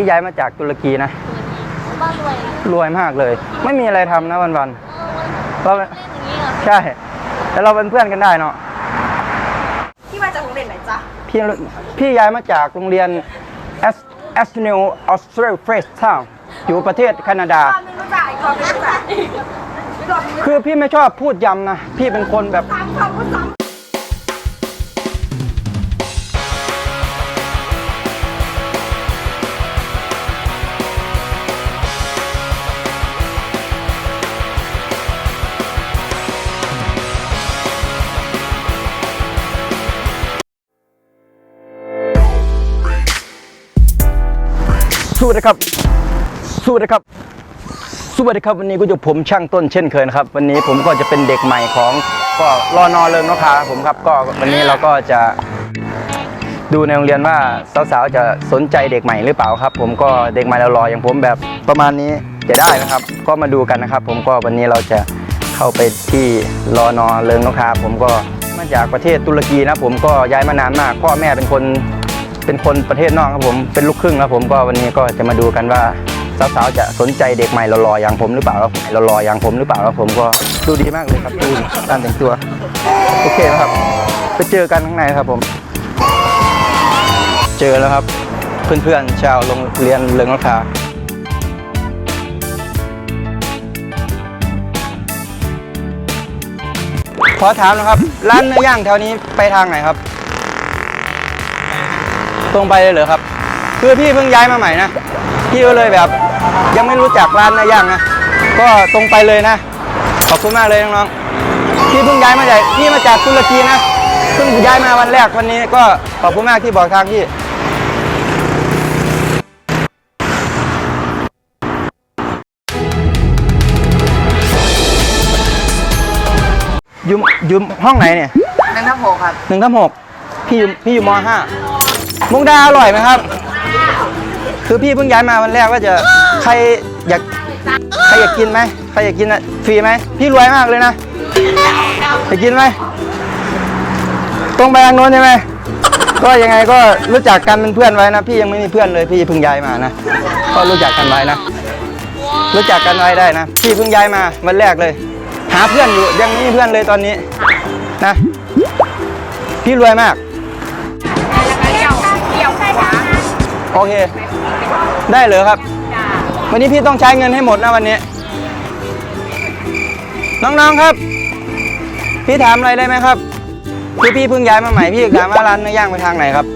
พี่ย้ายมาจากตุรกีนะบ้านรวยรวยมากเลย ไม่มีอะไรทำนะวันๆเราเล่นอย่างนี้เหรอใช่ แต่เราเป็นเพื่อนกันได้เนาะที่มาจากโรงเรียนไหนจ๊ะพี่พี่ย้ายมาจากโรงเรียน a s a s n e l Australia Fresh Town อยู่ประเทศแคนาดาตอนนึงรู้จักอีกคนไม่รู้จักอีกคนนึงคือพี่ไม่ชอบพูดย้ำนะ พี่เป็นคนแบบ วัสดีครับ สวัสดีครับ สวัสดีครับ วันนี้ก็อยู่ผมช่างต้นเช่นเคยนะครับ วันนี้ผมก็จะเป็นเด็กใหม่ของก็รอนอเริงนกคาครับผมครับ ก็วันนี้เราก็จะดูในโรงเรียนว่าสาวๆจะสนใจเด็กใหม่หรือเปล่าครับ ผมก็เด็กใหม่เรารออย่างผมแบบประมาณนี้จะได้นะครับ ก็มาดูกันนะครับ ผมก็วันนี้เราจะเข้าไปที่รอนอเริงนกคาผมก็มาจากประเทศตุรกีนะผมก็ย้ายมานานมากพ่อแม่เป็นคน เป็นคนประเทศนอกครับผมเป็นลูกครึ่งครับผมก็วันนี้ก็จะมาดูกันว่าสาวๆจะสนใจเด็กใหม่หล่อๆอย่างผมหรือเปล่าครับหล่อๆอย่างผมหรือเปล่าครับผมก็ดูดีมากเลยครับดูการแต่งตัวโอเคนะครับ ไปเจอกันข้างในครับผม เจอแล้วครับ เพื่อนๆชาวโรงเรียนเริงราคาขอถามนะครับ ร้านเนื้อย่างแถวนี้ไปทางไหนครับ ตรงไปเลยเหรอครับ คือพี่เพิ่งย้ายมาใหม่นะ พี่ก็เลยแบบ ยังไม่รู้จักร้านเนื้อย่างนะ ก็ตรงไปเลยนะ ขอบคุณมากเลยน้องๆพี่เพิ่งย้ายมาจากพี่มาจากตุรกีนะ เพิ่งย้ายมาวันแรกวันนี้ก็ขอบคุณมากที่บอกทางพี่อยู่อยู่ห้องไหนเนี่ยำนั่นทับโผครับหนึ่งทับหกพี่อยู่พี่อยู่มห้า มุกดาอร่อยไหมครับ คือพี่เพิ่งย้ายมาวันแรกว่าจะใครอยากใครอยากกินไหมใครอยากกินอะฟรีไหมพี่รวยมากเลยนะอยากกินไหมตรงไปทางโน้นใช่ไหมก็ยังไงก็รู้จักกันเป็นเพื่อนไว้นะ พี่ยังไม่มีเพื่อนเลยพี่เพิ่งย้ายมานะก็รู้จักกันไว้นะ รู้จักกันไว้ได้นะพี่เพิ่งย้ายมาวันแรกเลย หาเพื่อนอยู่ยังไม่มีเพื่อนเลยตอนนี้นะ พี่รวยมาก โอเค ได้เลยครับ วันนี้พี่ต้องใช้เงินให้หมดนะวันนี้ น้องๆครับ พี่ถามอะไรได้ไหมครับคือพี่เพิ่งย้ายมาใหม่พี่ถามว่าร้านเนื้อย่างไปทางไหนครับ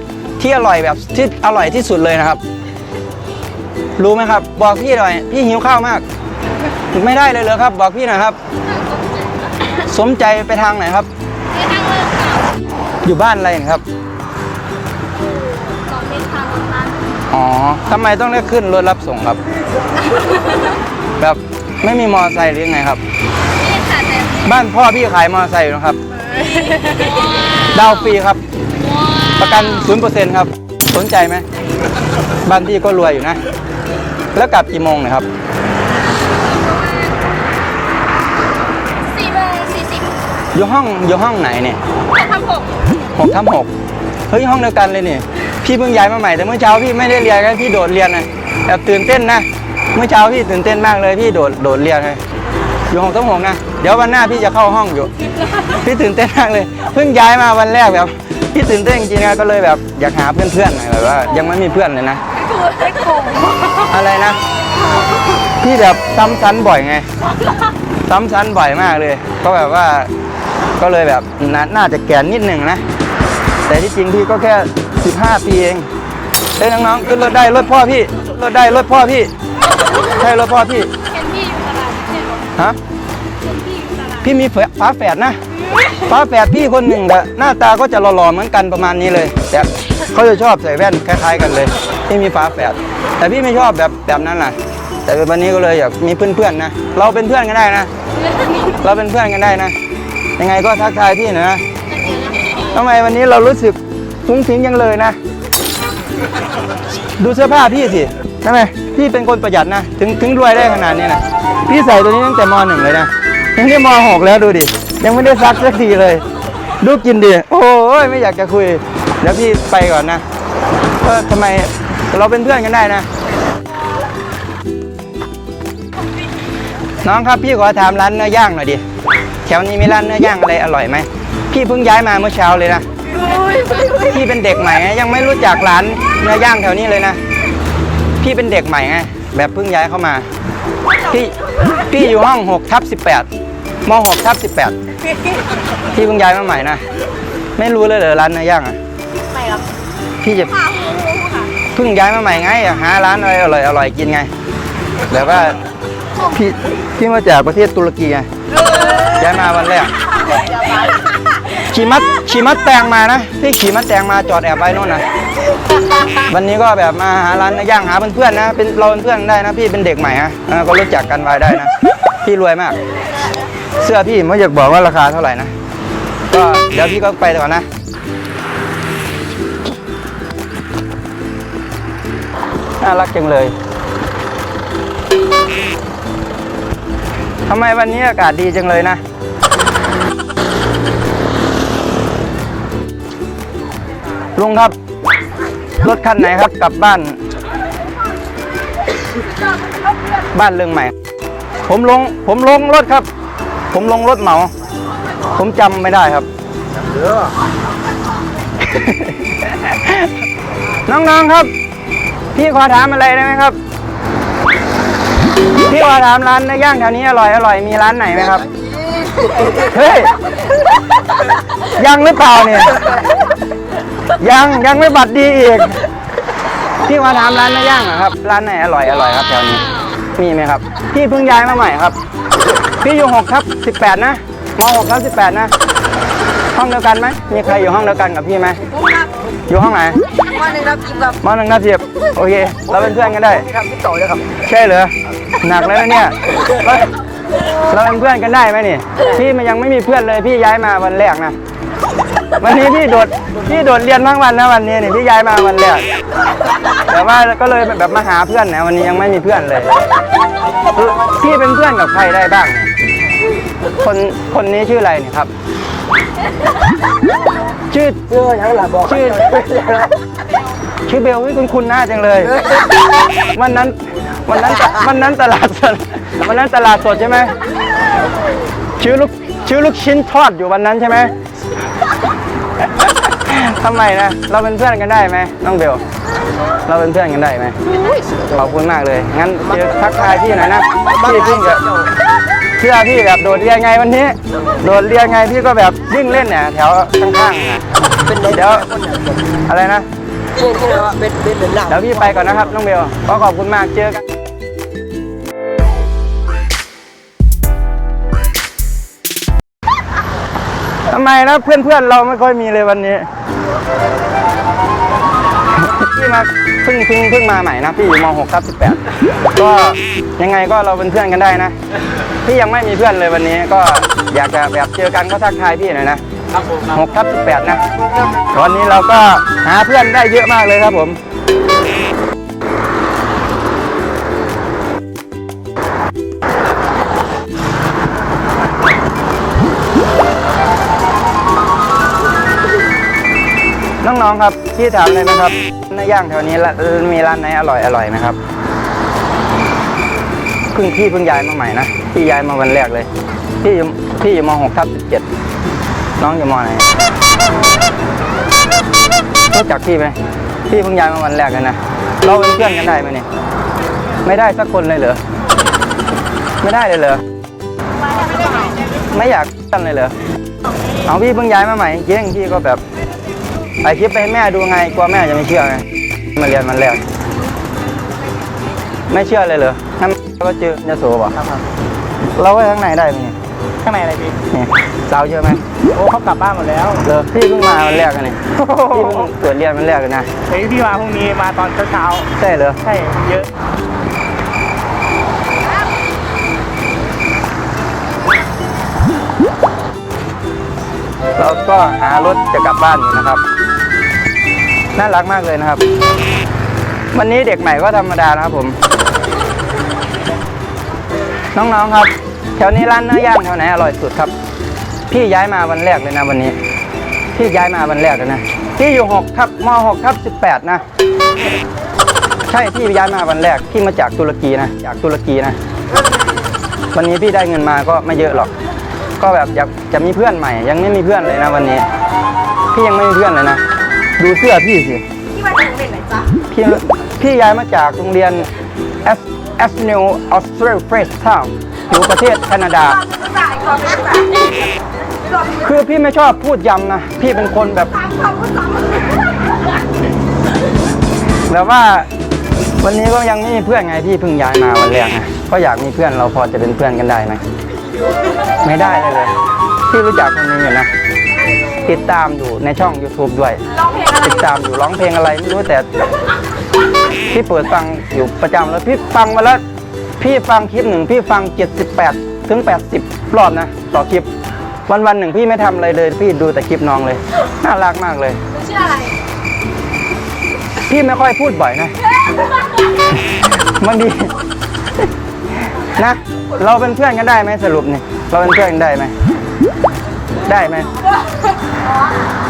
ที่อร่อยแบบที่อร่อยที่สุดเลยนะครับ รู้ไหมครับ บอกพี่หน่อย พี่หิวข้าวมาก ไม่ได้เลยเหรอครับ บอกพี่หน่อยครับ สมใจไปทางไหนครับไปทางเลิกค่ะอยู่บ้านอะไรนะครับ อ๋อทำไมต้องได้ขึ้นรถรับส่งครับ แบบไม่มีมอเตอร์ไซค์หรือยังไงครับ นี่ค่ะแต่บ้านพ่อพี่ขายมอเตอร์ไซค์อยู่นะครับ ดาวฟรีครับ ประกัน0%ครับ สนใจไหมบ้านพี่ก็รวยอยู่นะ แล้วกลับกี่โมงเนะครับ สี่โมงสี่สิบอยู่ห้องอยู่ห้องไหนเนี่ยทับหกหกทับหก เฮ้ยห้องเดียวกันเลยนี่พี่เพิ่งย้ายมาใหม่แต่เมื่อเช้าพี่ไม่ได้เรียนนะพี่โดดเรียนนะแบบตื่นเต้นนะ เมื่อเช้าพี่ตื่นเต้นมากเลยพี่โดดโดดเรียนเลยอยู่หกทับหกนะเดี๋ยววันหน้าพี่จะเข้าห้องอยู่ พี่ตื่นเต้นมากเลย เพิ่งย้ายมาวันแรกแบบพี่ตื่นเต้นจริงๆนะก็เลยแบบอยากหาเพื่อนๆหน่อยแบบว่า ยังไม่มีเพื่อนเลยนะอไอ้โขงอะไรนะพี่แบบซ้ำซ้ำบ่อยไง ซ้ำซ้ำบ่อยมากเลย ก็แบบว่าก็เลยแบบนาน่าจะแก่นิดหนึ่งนะ แต่ที่จริงพี่ก็แค่ 15 ปีเองเฮ้ยน้องๆขึ้นรถได้รถพ่อพี่รถได้รถพ่อพี่ใช่รถพ่อพี่เห็นพี่อยู่ตลาดเนี่ยเหรอฮะเห็นพี่อยู่ตลาดพี่มีฝาแฝดนะฝาแฝดพี่คนหนึ่งแต่หน้าตาก็จะหล่อๆเหมือนกันประมาณนี้เลยแต่เขาจะชอบใส่แว่นคล้ายๆกันเลยที่มีฝาแฝดแต่พี่ไม่ชอบแบบแบบนั้นน่ะแต่วันนี้ก็เลยอยากมีเพื่อนๆนะเราเป็นเพื่อนกันได้นะ เราเป็นเพื่อนกันได้นะ ยังไงก็ทักทายพี่หนอยนะ ทำไมวันนี้เรารู้สึกฟุ้งฟิ้งยังเลยนะ ดูเสื้อผ้าพี่สิทำไมพี่เป็นคนประหยัดนะ ถึงถึงรวยได้ขนาดนี้นะ พี่ใส่ตัวนี้ตั้งแต่มหนึ่งเลยนะยังได้มหกแล้วดูดิ ยังไม่ได้ซักสักทีเลย ดูกินดิ โอ้ยไม่อยากจะคุย เดี๋ยวพี่ไปก่อนนะเออทำไมเราเป็นเพื่อนกันได้นะ น้องครับพี่ขอถามร้านเนื้อย่างหน่อยดิ แถวนี้มีร้านเนื้อย่างอะไรอร่อยไหม พี่เพิ่งย้ายมาเมื่อเช้าเลยนะพี่เป็นเด็กใหม่ไงยังไม่รู้จักร้านเนื้อย่างแถวนี้เลยนะ พี่เป็นเด็กใหม่ไงแบบเพิ่งย้ายเข้ามา พี่พี่อยู่ห้อง6ทับ18ม6ทับ18พี่เพิ่งย้ายมาใหม่นะไม่รู้เลยเหรอร้านเนื้อย่างอะไม่ครับพี่จะเพิ่งย้ายมาใหม่ไงอยากหาร้านอะไรอร่อยอร่อยกินไงแบบว่าพี่พี่มาจากประเทศตุรกีไงย้ายมาวันแรก ขี่มัดขี่มัดแตงมานะพี่ขี่มัดแตงมาจอดแอบไว้นู่นนะวันนี้ก็แบบมาหาร้านเนื้อย่างหาเพื่อนๆนะเป็นเราเป็นเพื่อนได้นะ พี่เป็นเด็กใหม่ฮะก็รู้จักกันไว้ได้นะ พี่รวยมาก เสื้อพี่ไม่อยากบอกว่าราคาเท่าไหร่นะก็เดี๋ยวพี่ก็ไปก่อนนะน่ารักจังเลยทำไมวันนี้อากาศดีจังเลยนะ ลุงครับ รถคันไหนครับกลับบ้าน บ้านเรื่องใหม่ ผมลง ผมลงรถครับ ผมลงรถเหมา ผมจำไม่ได้ครับ น้องๆครับ พี่ขอถามอะไรได้ไหมครับ พี่ขอถามร้านเนื้อย่างแถวนี้อร่อยอร่อยมีร้านไหนไหมครับ เฮ้ย ยังหรือเปล่าเนี่ย ยังยังไม่บัตรดีอีกพี่ขอถามร้านเนื้อย่างเหรอครับ ร้านไหนอร่อยอร่อยครับแถวนี้ มีไหมครับ พี่เพิ่งย้ายมาใหม่ครับ พี่อยู่หกครับสิบแปดนะมหกครับสิบแปดนะ ห้องเดียวกันไหมมีใครอยู่ห้องเดียวกันกับพี่ไหมครับอยู่ห้องไหนวันหนึ่งครับกินกับมหนึ่งนาทีโอเค เราเป็นเพื่อนกันได้ครับพี่โตเลยครับ ใช่เหรอ หนักแล้วนะเนี่ยเราเราเป็นเพื่อนกันได้ไหมนี่ พี่มันยังไม่มีเพื่อนเลย พี่ย้ายมาวันแรกนะ วันนี้พี่โดดพี่โดดเรียนทั้งวันนะวันนี้นี่พี่ย้ายมาวันแรกแต่ว่าก็เลยแบบมาหาเพื่อนนะวันนี้ยังไม่มีเพื่อนเลยพี่เป็นเพื่อนกับใครได้บ้างเนี่ยคนคนนี้ชื่ออะไรเนี่ยครับ ชื่อเสื้อยังหลับบอกชื่อชื่อเบลวิคุณคุณหน้าจังเลยวันนั้นวันนั้นวันนั้นตลาดสดวันนั้นตลาดสดใช่ไหมชื่อลูกชื่อลูกชิ้นทอดอยู่วันนั้นใช่ไหม ทำไมนะ เราเป็นเพื่อนกันได้ไหมน้องเบล เราเป็นเพื่อนกันได้ไหมขอบคุณมากเลย งั้นเดี๋ยวทักทายพี่หน่อยนะพี่เพิ่งจะเชื่อพี่แบบโดดเรียนไงวันนี้ โดดเรียนไงพี่ก็แบบวิ่งเล่นเนี่ยแถวข้างๆน่ะเป็นเดี๋ยวอะไรนะที่ที่ว่าเป็นเป็นเป็นหลังเดี๋ยวพี่ไปก่อนนะครับน้องเบลก็ขอบคุณมากเจอกันทำไมนะเพื่อนๆเราไม่ค่อยมีเลยวันนี้ พี่มาเพิ่งเพิ่งเพิ่งมาใหม่นะพี่อยู่ม .6 ครับ18 ก็ยังไงก็เราเป็นเพื่อนกันได้นะ พี่ยังไม่มีเพื่อนเลยวันนี้ก็อยากจะแบบเจอกันก็ทักทายพี่หน่อยนะ6ทับ18นะวันนี้เราก็หาเพื่อนได้เยอะมากเลยครับผม องครับพี่ถามเลยนะครับเนื้อย่างแถวนี้มีร้านไหนอร่อยอร่อยไหมครับเพิ่งพี่เพิ่งย้ายมาใหม่นะพี่ย้ายมาวันแรกเลย พี่พี่อยู่ม .6 ทับ17น้องอยู่มไหนรู้จักพี่ไหมพี่เพิ่งย้ายมาวันแรกเลยนะเราเป็นเพื่อนกันได้ไหมเนี่ยไม่ได้สักคนเลยเหรอไม่ได้เลยเหรอไม่อยากกันเลยเหรอเอาพี่เพิ่งย้ายมาใหม่จริงพี่ก็แบบ ถ่ายคลิปไปให้แม่ดูไงกลัวแม่จะไม่เชื่อไงมาเรียนมันแล้วไม่เชื่อเลยเหรอนั่นก็เจอยาโสบอกเราไว้ข้างในได้ไหมเนี่ยข้างในอะไรพี่เนี่ยสาวเยอะไหมโอ้เขากลับบ้านหมดแล้วเลอพี่เพิ่งมาวันแรกกันนี่พี่เพิ่งเปิดเรียนวันแรกกันนะเฮ้ยพี่มาพรุ่งนี้มาตอนเช้าใช่เหรอๆใช่เยอะเราก็หารถจะกลับบ้านอยู่นะครับ น่ารักมากเลยนะครับ วันนี้เด็กใหม่ก็ธรรมดานะครับผม น้องๆครับ แถวนี้ร้านเนื้อย่างแถวไหนอร่อยสุดครับ พี่ย้ายมาวันแรกเลยนะวันนี้ พี่ย้ายมาวันแรกเลยนะ พี่อยู่หกทับมหกทับสิบแปดนะ ใช่พี่ย้ายมาวันแรกพี่มาจากตุรกีนะ จากตุรกีนะ วันนี้พี่ได้เงินมาก็ไม่เยอะหรอก ก็แบบอยากจะมีเพื่อนใหม่ ยังไม่มีเพื่อนเลยนะวันนี้ พี่ยังไม่มีเพื่อนเลยนะ ดูเสื้อพี่สิ ที่มาจากโรงเรียนไหนจ๊ะพี่พี่ย้ายมาจากโรงเรียน S S New Australia Fresh Town อยู่ประเทศแคนาดาจ่ายความรักษาไม่รอพี่คือพี่ไม่ชอบพูดย้ำนะ พี่เป็นคนแบบ ถามคำพูดซ้ำแบบว่าวันนี้ก็ยังไม่มีเพื่อนไงพี่เพิ่งย้ายมาวันแรกไงก็อยากมีเพื่อนเราพอจะเป็นเพื่อนกันได้ไหมไม่ได้เลยเลยพี่รู้จักคนหนึงอยู่นะ ติดตามอยู่ในช่อง YouTube ด้วยร้องเพลงอะไรติดตามอยู่ร้องเพลงอะไรไม่รู้แต่พี่เปิดฟังอยู่ประจำแล้วพี่ฟังมาแล้วพี่ฟังคลิปหนึ่งพี่ฟัง 78 ถึง 80 รอบนะ ต่อคลิป วันวันๆหนึ่งพี่ไม่ทำอะไรเลย พี่ดูแต่คลิปน้องเลย น่ารักมากเลยชื่ออะไร พี่ไม่ค่อยพูดบ่อยนะบางทีนะ เราเป็นเพื่อนกันได้ไหมสรุปนี่เราเป็นเพื่อนกันได้ไหมได้ไหม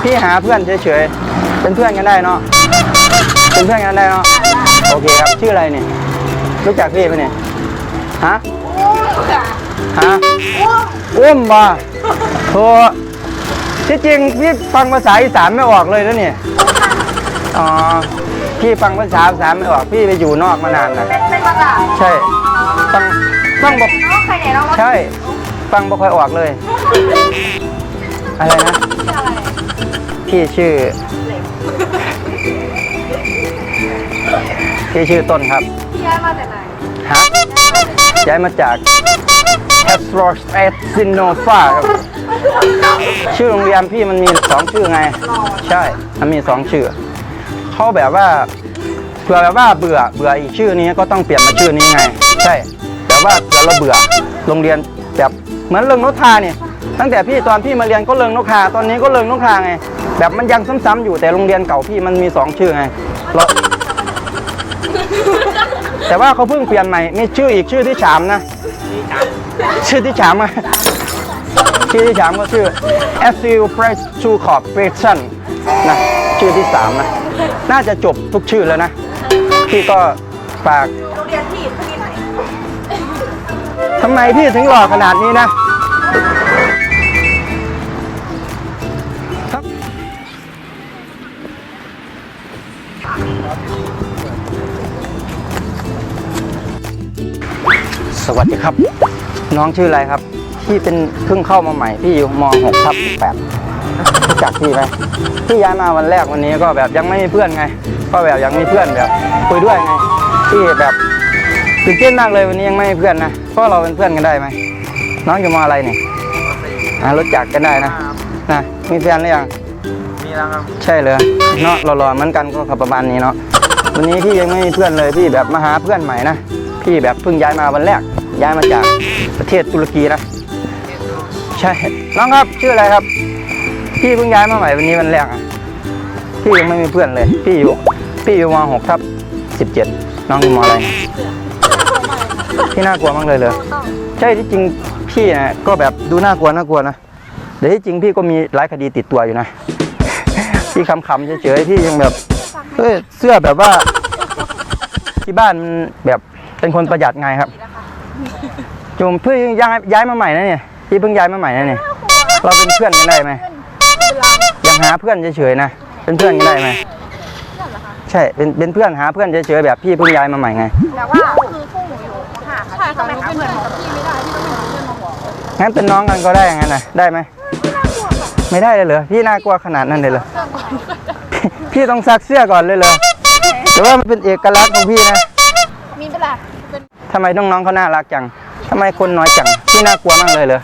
พี่หาเพื่อนเฉยๆ เป็นเพื่อนกันได้เนาะ เป็นเพื่อนกันได้เนาะ โอเคครับ ชื่ออะไรเนี่ยรู้จักพี่ไหมเนี่ย ฮะ ฮะ อุ้มบ่โธ่ที่จริงพี่ฟังภาษาอีสานไม่ออกเลยนะเนี่ย อ๋อ พี่ฟังภาษาอีสานไม่ออก พี่ไปอยู่นอกมานานนะเป็นภาษาใช่ ฟังฟังบอกน้องใครไหนเราว่าใช่ ฟังบ่ค่อยออกเลย อะไรนะ พี่ชื่อพี่ชื่อต้นครับ พี่ย้ายมาจากไหนฮะ ย้ายมาจาก h a s r o s a s i n o f a ครับ ชื่อโรงเรียนพี่มันมีสองชื่อไง ใช่ มันมีสองชื่อ เขาแบบว่าเผื่อแบบว่าเบื่อ เบื่ออีกชื่อนี้ก็ต้องเปลี่ยนมาชื่อนี้ไง ใช่ แต่ว่าเผื่อเราเบื่อ โรงเรียนแบบเหมือนเริงนกทาเนี่ย ตั้งแต่พี่ตอนพี่มาเรียนก็เริงนกทาตอนนี้ก็เริงนกทาไง แบบมันยังซ้ำๆอยู่แต่โรงเรียนเก่าพี่มันมีสองชื่อไงเราแต่ว่าเขาเพิ่งเปลี่ยนใหม่มีชื่ออีกชื่อที่สามนะ ชื่อที่สามอะชื่อที่สามก็ชื่อ s u Press to Corporation นะชื่อที่สามนะ น่าจะจบทุกชื่อแล้วนะ พี่ก็ฝากโรงเรียนที่ที่ไหนทำไมพี่ถึงหล่อขนาดนี้นะ สวัสดีครับ น้องชื่ออะไรครับ พี่เป็นเพิ่งเข้ามาใหม่ พี่อยู่ม .6 ทับ8รู้จักพี่ไหมพี่ย้ายมาวันแรกวันนี้ก็แบบยังไม่มีเพื่อนไง ก็แบบยังมีเพื่อนแบบคุยด้วยไงพี่แบบตื่นเต้นมากเลยวันนี้ยังไม่มีเพื่อนนะเพราะเราเป็นเพื่อนกันได้ไหมน้องอยู่มอะไรเนี่ยอ่ารู้จักกันได้นะนะมีแฟนหรือยังมีแล้วครับใช่เลยเนาะหล่อๆเหมือนกันก็ขับประมาณนี้เนาะวันนี้พี่ยังไม่มีเพื่อนเลยพี่แบบมาหาเพื่อนใหม่นะพี่แบบเพิ่งย้ายมาวันแรก ย้ายมาจากประเทศตุรกีนะ ใช่ น้องครับชื่ออะไรครับ พี่เพิ่งย้ายมาใหม่วันนี้วันแรกอะพี่ยังไม่มีเพื่อนเลย พี่อยู่ พี่อยู่มหกทับสิบเจ็ดน้องอยู่มอะไร พี่น่ากลัวมากเลยเลย ใช่ที่จริงพี่นะก็แบบดูน่ากลัวน่ากลัวนะแต่ที่จริงพี่ก็มีหลายคดีติดตัวอยู่นะ พี่คำๆเฉยๆพี่ยังแบบเอ้ยเสื้อแบบว่า ที่บ้านมันแบบเป็นคนประหยัดไงครับ จุมเพิ่งย้ายย้ายมาใหม่นะเนี่ยพี่เพิ่งย้ายมาใหม่นะเนี่ยเราเป็นเพื่อนกันได้ไหมยังหาเพื่อนเฉยๆนะเป็นเพื่อนกันได้ไหมใช่เป็นเป็นเพื่อนหาเพื่อนเฉยๆแบบพี่เพิ่งย้ายมาใหม่ไงแต่ว่าคือพวกหนูอยู่ค่ะที่เป็นเหมือนของพี่ไม่ได้ที่ต้องหาเพื่อนมาบอกงั้นเป็นน้องกันก็ได้งั้นนะได้ไหมไม่ได้เลยเหรอพี่น่ากลัวขนาดนั้นเลยเหรอพี่ต้องซักเสื้อก่อนเลยเหรอแต่ว่ามันเป็นเอกลักษณ์ของพี่นะมีเวลาเป็นทำไมน้องๆเขาน่ารักจังำไมคนน้อยจังพี่น่ากลัวมากเลยเหรอ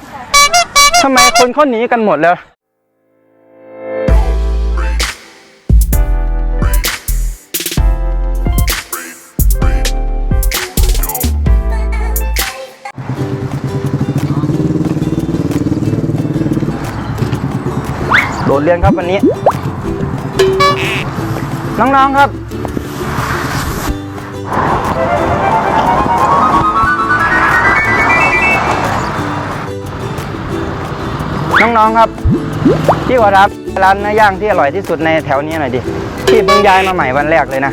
ทำไมคนเขาหนีกันหมดแล้วโดดเรียนครับวันนี้ น้องๆครับ น้องๆครับพี่ขอรับร้านเนื้อย่างที่อร่อยที่สุดในแถวนี้หน่อยดิพี่เพิ่งย้ายมาใหม่วันแรกเลยนะ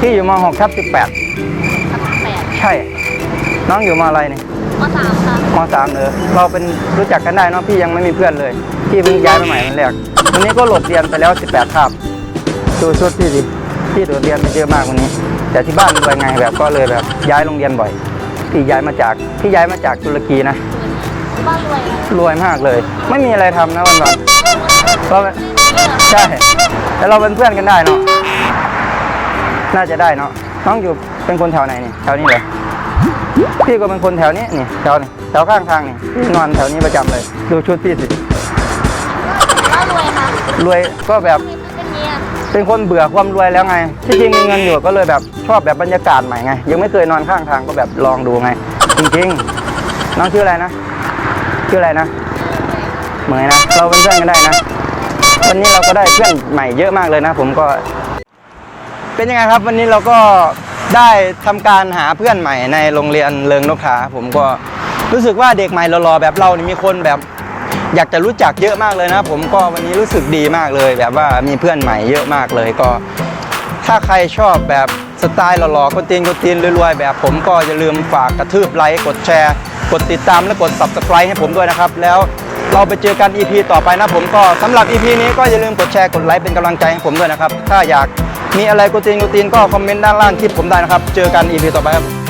พี่อยู่ม6ทับ18แปดใช่ น้องอยู่มอะไรเนี่ยมสามค่ะมสามเออเราเป็นรู้จักกันได้เนาะพี่ยังไม่มีเพื่อนเลยพี่เพิ่งย้ายมาใหม่วันแรกวันนี้ก็หลบเรียนไปแล้ว 18คาบดูชุดพี่ดิพี่โดดเรียนไปเยอะมากวันนี้ แต่ที่บ้านรวยไงแบบก็เลยแบบย้ายโรงเรียนบ่อยพี่ย้ายมาจากพี่ย้ายมาจากตุรกีนะ บ้านรวยรวยมากเลย ไม่มีอะไรทำนะวันวันๆเราเป็นใช่แต่เราเป็นเพื่อนกันได้เนาะน่าจะได้เนาะน้องอยู่เป็นคนแถวไหนนี่แถวนี้เหรอพี่ก็เป็นคนแถวนี้นี่แถวนี้แถวข้างทางนี่พี่นอนแถวนี้ประจำเลย ดูชุดพี่สิบ้านรวยค่ะรวยก็แบบ เป็นเมียเป็นคนเบื่อความรวยแล้วไง ที่จริงมีเงินอยู่ก็เลยแบบชอบแบบบรรยากาศใหม่ไง ยังไม่เคยนอนข้างทางก็แบบลองดูไง จริงๆ น้องชื่ออะไรนะ ชื่ออะไรนะ เหมยนะ เราเป็นเพื่อนกันได้นะ วันนี้เราก็ได้เพื่อนใหม่เยอะมากเลยนะ ผมก็ เป็นยังไงครับ วันนี้เราก็ได้ทำการหาเพื่อนใหม่ในโรงเรียนเริงนกขาผมก็รู้สึกว่าเด็กใหม่หล่อๆแบบเรานี่มีคนแบบอยากจะรู้จักเยอะมากเลยนะ ผมก็วันนี้รู้สึกดีมากเลย แบบว่ามีเพื่อนใหม่เยอะมากเลยก็ ถ้าใครชอบแบบสไตล์หล่อๆคนตีนคนตีนรวยๆแบบผมก็อย่าลืมฝากกระทืบไลค์กดแชร์ กดติดตามและกด subscribe ให้ผมด้วยนะครับ แล้วเราไปเจอกัน EP ต่อไปนะผมก็สำหรับ EP นี้ก็อย่าลืมกดแชร์กดไลค์เป็นกำลังใจให้ผมด้วยนะครับ ถ้าอยากมีอะไรกูตีนกูตีนก็คอมเมนต์ด้านล่างคลิปผมได้นะครับ เจอกัน EP ต่อไปครับ